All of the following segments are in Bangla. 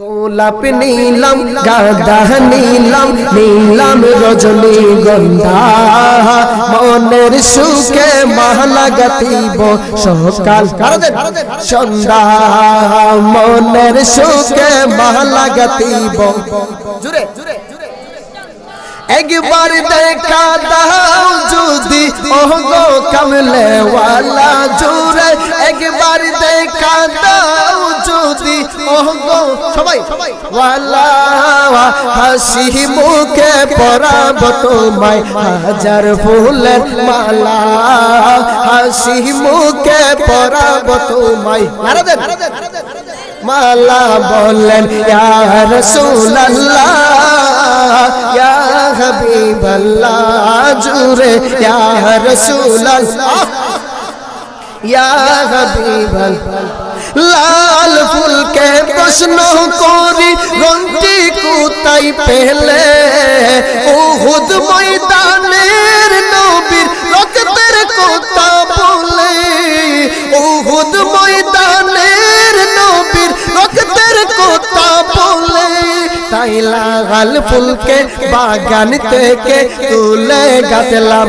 গোলাপ নীলাম, গাদা নীলাম নীলাম রজনী গন্ধা। মনের সুখে মালা গাতিব সকাল সন্ধ্যা। মনের সুখে মালা গাতিব জুড়ে একবার দেখা দাও যদি ওগো কামলে ওয়ালা জুড়ে। একবার সবাই হাসি মুখে পরাব তোমায়। হাজার ফুলের মালা হাসি মুখে পরাব তোমায়। নারা দেন। মালা বলেন, ইয়া রাসূলুল্লাহ, ইয়া হাবিবাল্লাহ জুরে ইয়া রাসূলুল্লাহ। ইয়া হাবিবাল্লাহ লাল ফুলকে প্রশ্ন করি রন্টি কোথায় পেলে? উহুদ ময়দানের নবীর রক্তের কথা বলে। উহুদ ময়দানের নবীর রক্তের কথা বলে। তাই লাল ফুলকে বাগান থেকে তুলে গাতলাম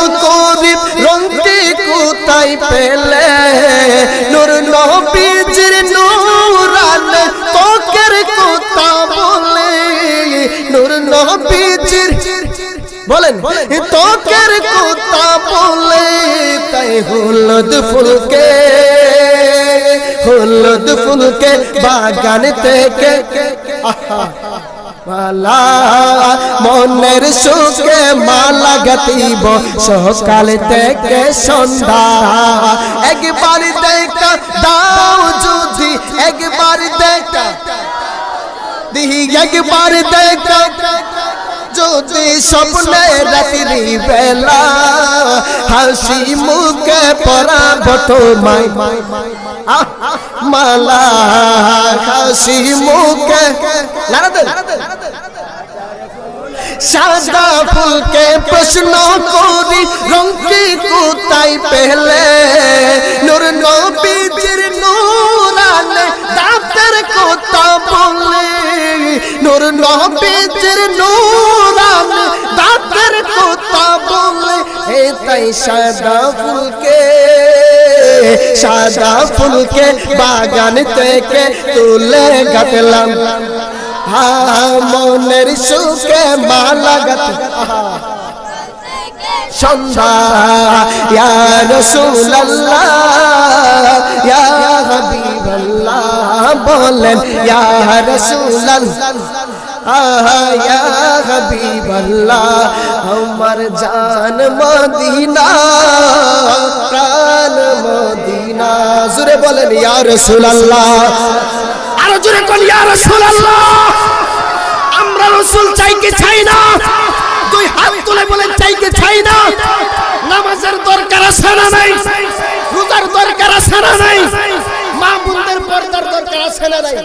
পেলে নূর নবীজির নূরান তোকের কথা বলে। নূর নবীজির বলেন তোকের কথা বলে, তাই হলুদ ফুলকে হলুদ ফুলকে বাগান থেকে, আহা। মনের সুখে মালা গাতিব। সকাল থেকে সন্ধ্যা, একবার দেখা দাও যদি, একবার দেখা। দিহি, একবার দেখা যদি স্বপ্নে রাত্রি বেলা। হাসি মুখে পরাব তোমায় মালা, হাসি মুখে। সাদা ফুলকে প্রশ্ন করি রংটি কোথায় পেলে। নূর নবীজির নূরানে দাঁতের কথা বলে। নূর নবীজির নূরানে তাই সাদা ফুলকে সাদা ফুলকে বাগান থেকে তুলে গাতলাম হা, মনের সুখে মালা গাত সন্ধ্যা, ইয়া রাসূলুল্লাহ, ইয়া বলেন আমার জান মদিনা, প্রাণ মদিনা। জুরে বলেন, ইয়া রাসূলুল্লাহ। আরও জোরে কোন ইয়া রাসূলুল্লাহ। আমরা রসুল চাই কি চাই না? দুই হাত তুলে চাই চাই না? নামাজের দরকার আছে না নাই? রোজার দরকার আছে না নাই? মা বোনদের পর্দার দরকার আছে না নাই?